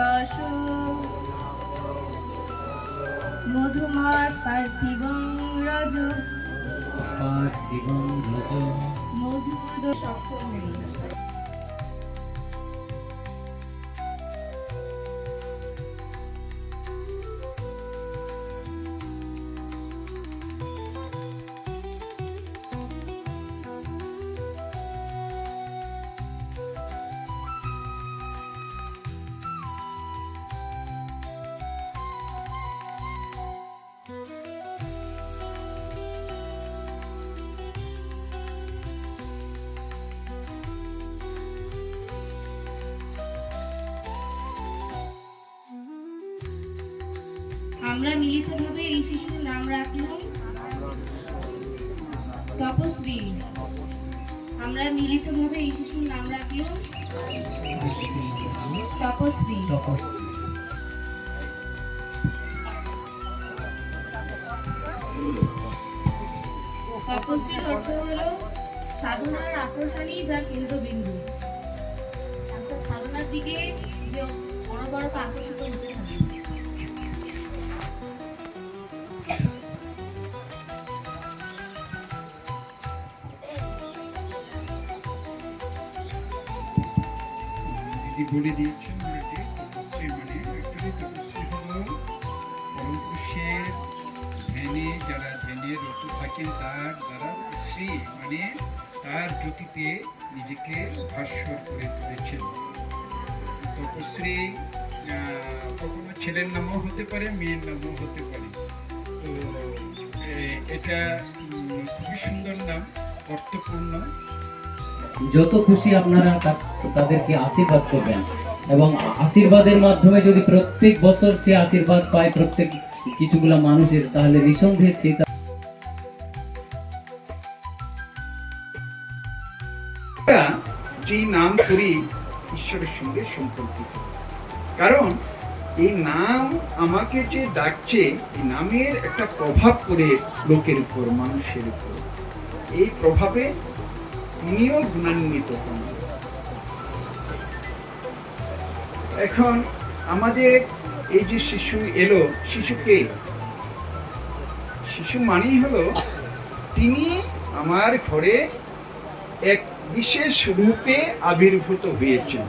শশ মধুমাস পার্থিবং রজ। পার্থিবং রজ। মধুদ সপ্তম আমরা মিলিতভাবে এই শিশুর নাম রাখলাম তপশ্রী আমরা মিলিত মিলিতভাবে এই শিশুর নাম রাখলাম তপশ্রী তপস্বীর অর্থ হলো সাধনার আকর্ষণই যার কেন্দ্রবিন্দু। সাধনার দিকে যে অনবরত আকর্ষিত হতে থাকে দিদি বলে দিয়েছেন অলরেডি তপস্বী মানে অ্যাকচুয়ালি তপস্বী হলো পরম পুরুষের ধ্যানে, যারা ধ্যানে রত থাকেন, তার যারা শ্রী মানে তার জ্যোতিতে নিজেকে ভাস্বর করে তুলেছেন। তপশ্রী কখনো ছেলের নামও হতে পারে, মেয়ের নামও হতে পারে। তো এটা খুবই সুন্দর নাম, অর্থপূর্ণ। যত খুশি আপনারা তাদেরকে আশীর্বাদ করবেন। এবং আশীর্বাদের মাধ্যমে যদি প্রত্যেক বছর সে আশীর্বাদ পায়, প্রত্যেক কিছুগুলা মানুষের, তাহলে নিঃসন্দেহে সে যেই নাম করি ঈশ্বরের সঙ্গে সম্পর্কিত। কারণ এই নাম আমাকে যে ডাকছে, এই নামের একটা প্রভাব পড়ে লোকের উপর, মানুষের উপর। এই প্রভাবে তিনিও গুণান্বিত হন। এখন আমাদের এই যে শিশু এলো শিশুকে শিশু মানেই হলো তিনি আমার ঘরে এক বিশেষ রূপে আবির্ভূত হয়েছেন।